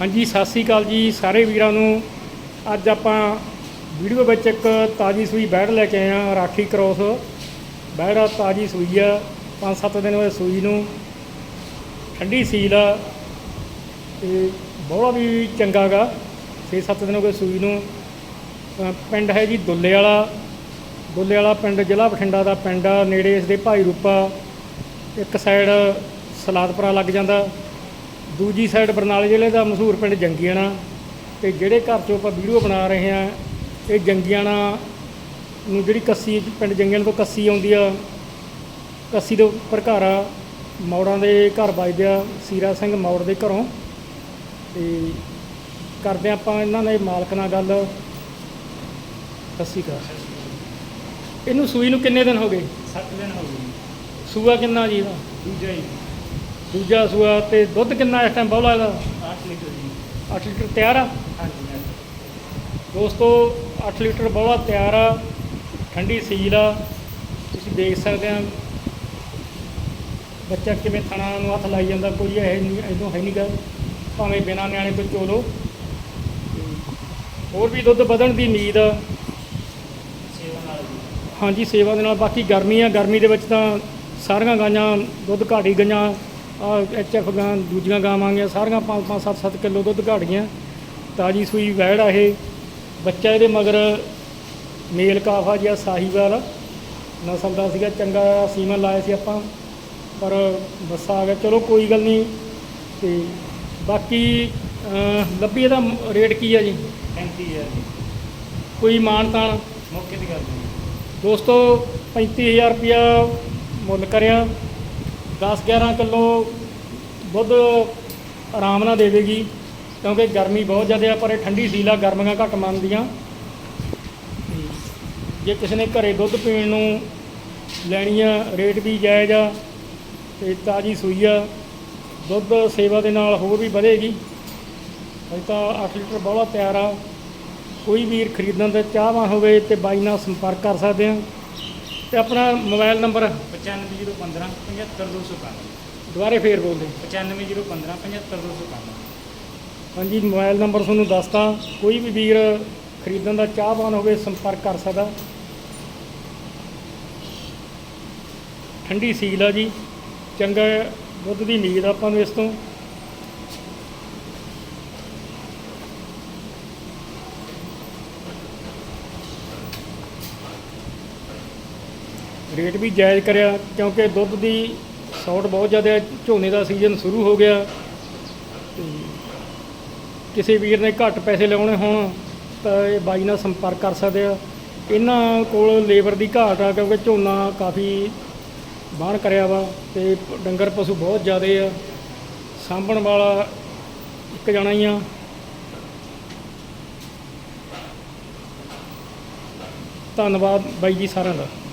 ਹਾਂਜੀ, ਸਤਿ ਸ੍ਰੀ ਅਕਾਲ ਜੀ ਸਾਰੇ ਵੀਰਾਂ ਨੂੰ। ਅੱਜ ਆਪਾਂ ਵੀਡੀਓ ਵਿੱਚ ਇੱਕ ਤਾਜੀ ਸੂਈ ਬੈੜ ਲੈ ਕੇ ਆਏ ਆ ਰਾਖੀ ਕ੍ਰੋਸ। ਬੈੜ ਆ, ਤਾਜੀ ਸੂਈ ਆ 5-7 ਦਿਨ ਹੋਏ ਸੂਈ ਨੂੰ। ਠੰਡੀ ਸੀਲ ਆ ਤੇ ਬੋਲਾ ਵੀ ਚੰਗਾ ਗਾ 6-7 ਦਿਨ ਹੋ ਗਏ ਸੂਈ ਨੂੰ। ਪਿੰਡ ਹੈ ਜੀ ਦੁੱਲੇ ਵਾਲਾ ਦੁੱਲੇ ਵਾਲਾ ਪਿੰਡ, ਜ਼ਿਲ੍ਹਾ ਬਠਿੰਡਾ ਦਾ ਪਿੰਡ ਆ, ਨੇੜੇ ਇਸ ਦੇ ਭਾਈ ਰੂਪਾ। ਇੱਕ ਸਾਈਡ ਸਲਾਦਪੁਰਾ ਲੱਗ ਜਾਂਦਾ। ਦੂਜੀ ਸਾਈਡ ਬਰਨਾਲੇ ਜ਼ਿਲ੍ਹੇ ਦਾ ਮਸ਼ਹੂਰ ਪਿੰਡ ਜੰਗੀਆਣਾ। ਤੇ ਜਿਹੜੇ ਘਰ ਚੋਂ ਆਪਾਂ ਵੀਡੀਓ ਬਣਾ ਰਹੇ ਹਾਂ ਇਹ ਜੰਗੀਆਣਾ ਨੂੰ ਜਿਹੜੀ ਕੱਸੀ ਪਿੰਡ ਜੰਗੀਆਣਾ ਤੋਂ ਕੱਸੀ ਆਉਂਦੀ ਆ ਕੱਸੀ ਦੇ ਉੱਪਰ ਘਰ ਆ। ਮੌੜਾਂ ਦੇ ਘਰ ਵੱਜਦੇ ਆ ਸੀਰਾ ਸਿੰਘ ਮੌੜ ਦੇ ਘਰੋਂ। ਤੇ ਕਰਦੇ ਆਪਾਂ ਇਹਨਾਂ ਦੇ ਮਾਲਕ ਨਾਲ ਗੱਲ। ਸ਼੍ਰੀ ਅਕਾਲ। ਇਹਨੂੰ ਸੂਈ ਨੂੰ ਕਿੰਨੇ ਦਿਨ ਹੋ ਗਏ? 7 ਦਿਨ ਹੋ ਗਏ। ਸੂਆ ਕਿੰਨਾ ਜੀ ਇਹਦਾ ਦੂਜਾ ਹੀ। ਦੂਜਾ ਸੂਆ ਤੇ ਦੁੱਧ ਕਿੰਨਾ ਇਸ ਟਾਈਮ ਬੌਲਾ ਇਹਦਾ? 8 ਲੀਟਰ ਜੀ। 8 ਲੀਟਰ ਤਿਆਰ ਆ? ਹਾਂਜੀ। ਦੋਸਤੋ 8 ਲੀਟਰ ਬੌਲਾ ਤਿਆਰ ਆ ਠੰਡੀ ਸੀਲ ਆ। ਤੁਸੀਂ ਦੇਖ ਸਕਦੇ ਆ ਬੱਚਾ ਕਿਵੇਂ ਥਣਾ ਨੂੰ ਹੱਥ ਲਾਈ ਜਾਂਦਾ ਕੋਈ ਇਹ ਨਹੀਂ ਇਹਨੂੰ ਹੈ ਨਹੀਂਗਾ। ਭਾਵੇਂ ਬਿਨਾਂ ਨਿਆਣੇ ਤੋਂ ਚੋਲੋ। ਹੋਰ ਵੀ ਦੁੱਧ ਵਧਣ ਦੀ ਉਮੀਦ ਆ। ਹਾਂਜੀ ਸੇਵਾ ਦੇ ਨਾਲ। ਬਾਕੀ ਗਰਮੀ ਆ ਗਰਮੀ ਦੇ ਵਿੱਚ ਤਾਂ ਸਾਰੀਆਂ ਗਾਈਆਂ ਦੁੱਧ ਘਾੜੀ ਗਈਆਂ। ਆ ਐਚ ਐਫ ਗਾਂ ਦੂਜੀਆਂ ਗਾਵਾਂ ਗਈਆਂ ਸਾਰੀਆਂ 5 5 7 7 ਕਿਲੋ ਦੁੱਧ ਘਾੜ ਗਈਆਂ। ਤਾਜੀ ਸੂਈ ਵੈੜ ਆ ਇਹ। ਬੱਚਾ ਇਹਦੇ ਮਗਰ ਮੇਲ ਕਾਫਾ ਜਿਹਾ ਸਾਹੀਵਾਲ ਨਸਲ ਦਾ ਸੀਗਾ ਚੰਗਾ ਸੀਮਨ ਲਾਇਆ ਸੀ ਆਪਾਂ ਪਰ ਬੱਸਾ ਆ ਗਿਆ। ਚਲੋ ਕੋਈ ਗੱਲ ਨਹੀਂ। ਤੇ ਬਾਕੀ ਲੱਭੀ ਇਹਦਾ ਰੇਟ ਕੀ ਆ ਜੀ? 35000 ਜੀ। ਕੋਈ ਮਾਨ ਤਾਨ ਮੌਕੇ ਦੀ ਗੱਲ ਦੋਸਤੋ 35000 ਰੁਪਇਆ ਮੁੱਲ ਕਰਿਆ। 10-11 ਕਿਲੋ ਦੁੱਧ ਆਰਾਮ ਨਾਲ ਦੇਵੇਗੀ, ਕਿਉਂਕਿ ਗਰਮੀ ਬਹੁਤ ਜ਼ਿਆਦਾ ਆ, ਪਰ ਇਹ ਠੰਡੀ ਸੀਲ ਆ, ਗਰਮੀਆਂ ਘੱਟ ਮੰਨਦੀਆਂ। ਜੇ ਕਿਸੇ ਨੇ ਘਰੇ ਦੁੱਧ ਪੀਣ ਨੂੰ ਲੈਣੀ ਆ ਰੇਟ ਵੀ ਜਾਇਜ਼ ਆ ਤੇ ਤਾਜੀ ਸੂਈ ਆ, ਦੁੱਧ ਸੇਵਾ ਦੇ ਨਾਲ ਹੋਰ ਵੀ ਵਧੇਗੀ। ਅਜੇ ਤਾਂ 8 ਲੀਟਰ ਬੋਲਾ ਤਿਆਰ ਆ। ਕੋਈ ਵੀਰ ਖਰੀਦਣ ਦਾ ਚਾਹਵਾਨ ਹੋਵੇ ਤੇ ਬਾਈ ਨਾਲ ਸੰਪਰਕ ਕਰ ਸਕਦੇ ਆ। ਤੇ ਆਪਣਾ ਮੋਬਾਈਲ ਨੰਬਰ? 95015 75291 ਦੁਬਾਰੇ ਫੇਰ ਬੋਲਦੇ। 95015 75291 ਹਾਂਜੀ ਮੋਬਾਈਲ ਨੰਬਰ ਤੁਹਾਨੂੰ ਦੱਸਤਾ ਕੋਈ ਵੀ ਵੀਰ ਖਰੀਦਣ ਦਾ ਚਾਹਵਾਨ ਹੋਵੇ ਸੰਪਰਕ ਕਰ ਸਕਦਾ। ਠੰਡੀ ਸੀਲ ਆ ਜੀ। ਚੰਗਾ ਦੁੱਧ ਦੀ ਉਮੀਦ ਆਪਾਂ ਨੂੰ ਇਸ ਤੋਂ। ਰੇਟ ਵੀ ਜਾਇਜ਼ ਕਰਿਆ ਕਿਉਂਕਿ ਦੁੱਧ ਦੀ ਸ਼ਾਰਟ ਬਹੁਤ ਜ਼ਿਆਦਾ ਹੈ, ਝੋਨੇ ਦਾ ਸੀਜ਼ਨ ਸ਼ੁਰੂ ਹੋ ਗਿਆ। ਤੇ ਕਿਸੇ ਵੀਰ ਨੇ ਘੱਟ ਪੈਸੇ ਲਾਉਣੇ ਹੋਣ ਤਾਂ ਇਹ ਬਾਈ ਨਾਲ ਸੰਪਰਕ ਕਰ ਸਕਦੇ ਆ। ਇਹਨਾਂ ਕੋਲ ਲੇਬਰ ਦੀ ਘਾਟ ਆ ਕਿਉਂਕਿ ਝੋਨਾ ਕਾਫੀ ਬਾਣ ਕਰਿਆ ਵਾ ਤੇ ਡੰਗਰ ਪਸ਼ੂ ਬਹੁਤ ਜ਼ਿਆਦੇ ਆ। ਸਾਂਭਣ ਵਾਲਾ ਇੱਕ ਜਣਾ ਹੀ ਆ। ਧੰਨਵਾਦ ਬਾਈ ਜੀ ਸਾਰਿਆਂ ਦਾ।